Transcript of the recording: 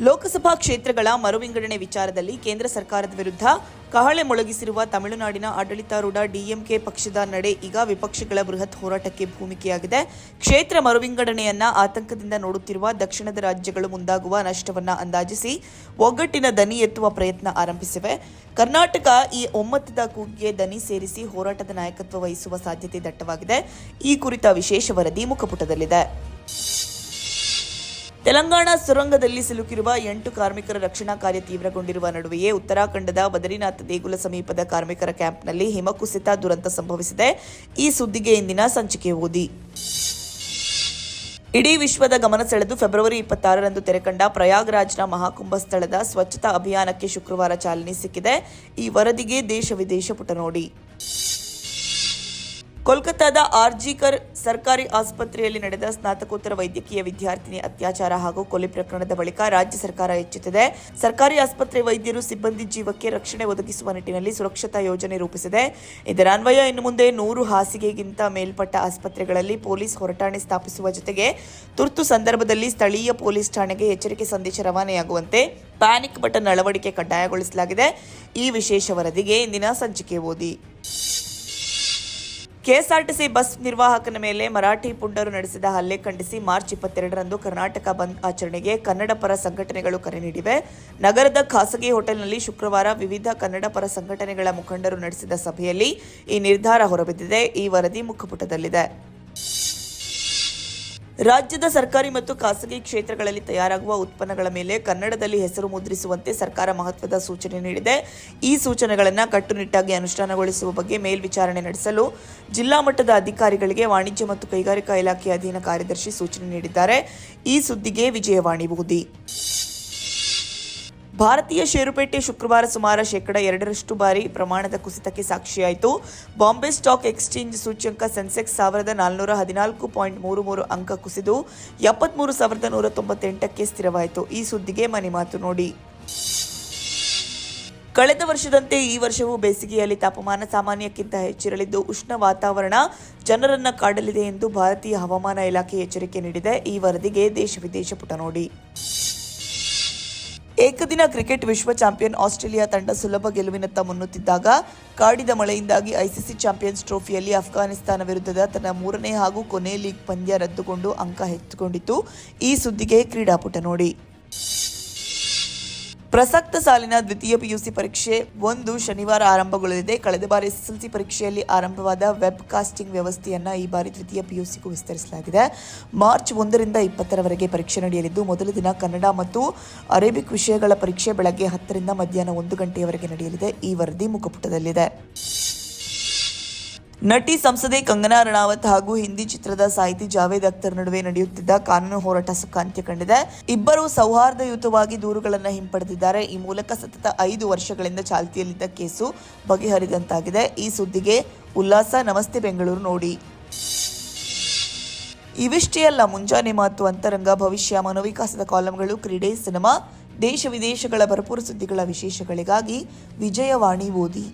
ಲೋಕಸಭಾ ಕ್ಷೇತ್ರಗಳ ಮರುವಿಂಗಡಣೆ ವಿಚಾರದಲ್ಲಿ ಕೇಂದ್ರ ಸರ್ಕಾರದ ವಿರುದ್ಧ ಕಹಳೆ ಮೊಳಗಿಸಿರುವ ತಮಿಳುನಾಡಿನ ಆಡಳಿತಾರೂಢ ಡಿಎಂಕೆ ಪಕ್ಷದ ನಡೆ ಈಗ ವಿಪಕ್ಷಗಳ ಬೃಹತ್ ಹೋರಾಟಕ್ಕೆ ಭೂಮಿಕೆಯಾಗಿದೆ. ಕ್ಷೇತ್ರ ಮರುವಿಂಗಡಣೆಯನ್ನ ಆತಂಕದಿಂದ ನೋಡುತ್ತಿರುವ ದಕ್ಷಿಣದ ರಾಜ್ಯಗಳು ಮುಂದಾಗುವ ನಷ್ಟವನ್ನ ಅಂದಾಜಿಸಿ ಒಗ್ಗಟ್ಟಿನ ದನಿ ಎತ್ತುವ ಪ್ರಯತ್ನ ಆರಂಭಿಸಿವೆ. ಕರ್ನಾಟಕ ಈ ಒಮ್ಮತದ ಕೂಗಿಗೆ ದನಿ ಸೇರಿಸಿ ಹೋರಾಟದ ನಾಯಕತ್ವ ವಹಿಸುವ ಸಾಧ್ಯತೆ ದಟ್ಟವಾಗಿದೆ. ಈ ಕುರಿತ ವಿಶೇಷ ವರದಿ ಮುಖಪುಟದಲ್ಲಿದೆ. ತೆಲಂಗಾಣ ಸುರಂಗದಲ್ಲಿ ಸಿಲುಕಿರುವ ಎಂಟು ಕಾರ್ಮಿಕರ ರಕ್ಷಣಾ ಕಾರ್ಯ ತೀವ್ರಗೊಂಡಿರುವ ನಡುವೆಯೇ ಉತ್ತರಾಖಂಡದ ಬದರಿನಾಥ ದೇಗುಲ ಸಮೀಪದ ಕಾರ್ಮಿಕರ ಕ್ಯಾಂಪ್ನಲ್ಲಿ ಹಿಮಕುಸಿತ ದುರಂತ ಸಂಭವಿಸಿದೆ. ಈ ಸುದ್ದಿಗೆ ಇಂದಿನ ಸಂಚಿಕೆ ಓದಿ. ಇಡೀ ವಿಶ್ವದ ಗಮನ ಸೆಳೆದು ಫೆಬ್ರವರಿ ಇಪ್ಪತ್ತಾರರಂದು ತೆರೆಕಂಡ ಪ್ರಯಾಗ್ರಾಜ್ನ ಮಹಾಕುಂಭ ಸ್ಥಳದ ಸ್ವಚ್ಛತಾ ಅಭಿಯಾನಕ್ಕೆ ಶುಕ್ರವಾರ ಚಾಲನೆ ಸಿಕ್ಕಿದೆ. ಈ ವರದಿಗೆ ದೇಶ ವಿದೇಶ ಪುಟ ನೋಡಿ ಕೋಲ್ಕತ್ತಾದ ಆರ್ಜಿಕರ್ ಸರ್ಕಾರಿ ಆಸ್ಪತ್ರೆಯಲ್ಲಿ ನಡೆದ ಸ್ನಾತಕೋತ್ತರ ವೈದ್ಯಕೀಯ ವಿದ್ಯಾರ್ಥಿನಿ ಅತ್ಯಾಚಾರ ಹಾಗೂ ಕೊಲೆ ಪ್ರಕರಣದ ಬಳಿಕ ರಾಜ್ಯ ಸರ್ಕಾರ ಎಚ್ಚೆತ್ತಿದೆ. ಸರ್ಕಾರಿ ಆಸ್ಪತ್ರೆ ವೈದ್ಯರು ಸಿಬ್ಬಂದಿ ಜೀವಕ್ಕೆ ರಕ್ಷಣೆ ಒದಗಿಸುವ ನಿಟ್ಟಿನಲ್ಲಿ ಸುರಕ್ಷತಾ ಯೋಜನೆ ರೂಪಿಸಿದೆ. ಇದರ ಅನ್ವಯ ಇನ್ನು ಮುಂದೆ ನೂರು ಹಾಸಿಗೆಗಿಂತ ಮೇಲ್ಪಟ್ಟ ಆಸ್ಪತ್ರೆಗಳಲ್ಲಿ ಪೊಲೀಸ್ ಹೊರಟಾಣೆ ಸ್ಥಾಪಿಸುವ ಜೊತೆಗೆ ತುರ್ತು ಸಂದರ್ಭದಲ್ಲಿ ಸ್ಥಳೀಯ ಪೊಲೀಸ್ ಠಾಣೆಗೆ ಎಚ್ಚರಿಕೆ ಸಂದೇಶ ರವಾನೆಯಾಗುವಂತೆ ಪ್ಯಾನಿಕ್ ಬಟನ್ ಅಳವಡಿಕೆ ಕಡ್ಡಾಯಗೊಳಿಸಲಾಗಿದೆ. ಈ ವಿಶೇಷ ವರದಿಗೆ ಇಂದಿನ ಸಂಚಿಕೆ ಓದಿ. ಕೆಎಸ್ಆರ್ಟಿಸಿ ಬಸ್ ನಿರ್ವಾಹಕನ ಮೇಲೆ ಮರಾಠಿ ಪುಂಡರು ನಡೆಸಿದ ಹಲ್ಲೆ ಖಂಡಿಸಿ ಮಾರ್ಚ್ ಇಪ್ಪತ್ತೆರಡರಂದು ಕರ್ನಾಟಕ ಬಂದ್ ಆಚರಣೆಗೆ ಕನ್ನಡ ಪರ ಸಂಘಟನೆಗಳು ಕರೆ ನೀಡಿವೆ. ನಗರದ ಖಾಸಗಿ ಹೋಟೆಲ್ನಲ್ಲಿ ಶುಕ್ರವಾರ ವಿವಿಧ ಕನ್ನಡ ಪರ ಸಂಘಟನೆಗಳ ಮುಖಂಡರು ನಡೆಸಿದ ಸಭೆಯಲ್ಲಿ ಈ ನಿರ್ಧಾರ ಹೊರಬಿದ್ದಿದೆ. ಈ ವರದಿ ಮುಖಪುಟದಲ್ಲಿದೆ. ರಾಜ್ಯದ ಸರ್ಕಾರಿ ಮತ್ತು ಖಾಸಗಿ ಕ್ಷೇತ್ರಗಳಲ್ಲಿ ತಯಾರಾಗುವ ಉತ್ಪನ್ನಗಳ ಮೇಲೆ ಕನ್ನಡದಲ್ಲಿ ಹೆಸರು ಮುದ್ರಿಸುವಂತೆ ಸರ್ಕಾರ ಮಹತ್ವದ ಸೂಚನೆ ನೀಡಿದೆ. ಈ ಸೂಚನೆಗಳನ್ನು ಕಟ್ಟುನಿಟ್ಟಾಗಿ ಅನುಷ್ಠಾನಗೊಳಿಸುವ ಬಗ್ಗೆ ಮೇಲ್ವಿಚಾರಣೆ ನಡೆಸಲು ಜಿಲ್ಲಾ ಮಟ್ಟದ ಅಧಿಕಾರಿಗಳಿಗೆ ವಾಣಿಜ್ಯ ಮತ್ತು ಕೈಗಾರಿಕಾ ಇಲಾಖೆ ಅಧೀನ ಕಾರ್ಯದರ್ಶಿ ಸೂಚನೆ ನೀಡಿದ್ದಾರೆ. ಈ ಸುದ್ದಿಗೆ ವಿಜಯವಾಣಿ ಬೂದಿ ಭಾರತೀಯ ಷೇರುಪೇಟೆ ಶುಕ್ರವಾರ ಸುಮಾರು ಶೇಕಡ ಎರಡರಷ್ಟು ಬಾರಿ ಪ್ರಮಾಣದ ಕುಸಿತಕ್ಕೆ ಸಾಕ್ಷಿಯಾಯಿತು. ಬಾಂಬೆ ಸ್ಟಾಕ್ ಎಕ್ಸ್ಚೇಂಜ್ ಸೂಚ್ಯಂಕ ಸೆನ್ಸೆಕ್ಸ್ ಸಾವಿರದ ನಾಲ್ನೂರ ಹದಿನಾಲ್ಕು ಪಾಯಿಂಟ್ ಮೂರು ಮೂರು ಅಂಕ ಕುಸಿದು ಎಪ್ಪತ್ಮೂರು ಸಾವಿರದ ನೂರ ತೊಂಬತ್ತೆಂಟಕ್ಕೆ ಸ್ಥಿರವಾಯಿತು. ಈ ಸುದ್ದಿಗೆ ಮನೆ ಮಾತು ನೋಡಿ. ಕಳೆದ ವರ್ಷದಂತೆ ಈ ವರ್ಷವೂ ಬೇಸಿಗೆಯಲ್ಲಿ ತಾಪಮಾನ ಸಾಮಾನ್ಯಕ್ಕಿಂತ ಹೆಚ್ಚಿರಲಿದ್ದು, ಉಷ್ಣ ವಾತಾವರಣ ಜನರನ್ನ ಕಾಡಲಿದೆ ಎಂದು ಭಾರತೀಯ ಹವಾಮಾನ ಇಲಾಖೆ ಎಚ್ಚರಿಕೆ ನೀಡಿದೆ. ಈ ವರದಿಗೆ ದೇಶ ವಿದೇಶ ಪುಟ ನೋಡಿ. ಏಕದಿನ ಕ್ರಿಕೆಟ್ ವಿಶ್ವ ಚಾಂಪಿಯನ್ ಆಸ್ಟ್ರೇಲಿಯಾ ತಂಡ ಸುಲಭ ಗೆಲುವಿನತ್ತ ಮುನ್ನುತ್ತಿದ್ದಾಗ, ಕಾಡಿದ ಮಳೆಯಿಂದಾಗಿ ಐಸಿಸಿ ಚಾಂಪಿಯನ್ಸ್ ಟ್ರೋಫಿಯಲ್ಲಿ ಅಫ್ಘಾನಿಸ್ತಾನ ವಿರುದ್ಧದ ತನ್ನ ಮೂರನೇ ಹಾಗೂ ಕೊನೆ ಲೀಗ್ ಪಂದ್ಯ ರದ್ದುಗೊಂಡು ಅಂಕ ಹೆಚ್ಚುಕೊಂಡಿತು ಈ ಸುದ್ದಿಗೆ ಕ್ರೀಡಾಪುಟ ನೋಡಿ. ಪ್ರಸಕ್ತ ಸಾಲಿನ ದ್ವಿತೀಯ ಪಿಯುಸಿ ಪರೀಕ್ಷೆ ಒಂದು ಶನಿವಾರ ಆರಂಭಗೊಳ್ಳಲಿದೆ. ಕಳೆದ ಬಾರಿ ಎಸ್ಎಸ್ಎಲ್ಸಿ ಪರೀಕ್ಷೆಯಲ್ಲಿ ಆರಂಭವಾದ ವೆಬ್ ಕಾಸ್ಟಿಂಗ್ ವ್ಯವಸ್ಥೆಯನ್ನ ಈ ಬಾರಿ ದ್ವಿತೀಯ ಪಿಯುಸಿಗೂ ವಿಸ್ತರಿಸಲಾಗಿದೆ. ಮಾರ್ಚ್ ಒಂದರಿಂದ ಇಪ್ಪತ್ತರವರೆಗೆ ಪರೀಕ್ಷೆ ನಡೆಯಲಿದ್ದು, ಮೊದಲ ದಿನ ಕನ್ನಡ ಮತ್ತು ಅರೇಬಿಕ್ ವಿಷಯಗಳ ಪರೀಕ್ಷೆ ಬೆಳಗ್ಗೆ ಹತ್ತರಿಂದ ಮಧ್ಯಾಹ್ನ ಒಂದು ಗಂಟೆಯವರೆಗೆ ನಡೆಯಲಿದೆ. ಈ ವರದಿ ಮುಖಪುಟದಲ್ಲಿದೆ. ನಟಿ ಸಂಸದೆ ಕಂಗನಾ ರಣಾವತ್ ಹಾಗೂ ಹಿಂದಿ ಚಿತ್ರದ ಸಾಹಿತಿ ಜಾವೇದ್ ಅಖ್ತರ್ ನಡುವೆ ನಡೆಯುತ್ತಿದ್ದ ಕಾನೂನು ಹೋರಾಟ ಸುಖಾಂತ್ಯ ಕಂಡಿದೆ. ಇಬ್ಬರು ಸೌಹಾರ್ದಯುತವಾಗಿ ದೂರುಗಳನ್ನು ಹಿಂಪಡೆದಿದ್ದಾರೆ. ಈ ಮೂಲಕ ಸತತ ಐದು ವರ್ಷಗಳಿಂದ ಚಾಲ್ತಿಯಲ್ಲಿದ್ದ ಕೇಸು ಬಗೆಹರಿದಂತಾಗಿದೆ. ಈ ಸುದ್ದಿಗೆ ಉಲ್ಲಾಸ. ನಮಸ್ತೆ ಬೆಂಗಳೂರು ನೋಡಿ. ಇವಿಷ್ಟೇ ಅಲ್ಲ ಮುಂಜಾನೆ ಮಾತು ಅಂತರಂಗ, ಭವಿಷ್ಯ, ಮನೋವಿಕಾಸದ ಕಾಲಂಗಳು, ಕ್ರೀಡೆ, ಸಿನಿಮಾ, ದೇಶ ವಿದೇಶಗಳ ಭರಪೂರ ಸುದ್ದಿಗಳ ವಿಶೇಷಗಳಿಗಾಗಿ ವಿಜಯವಾಣಿ ಓದಿ.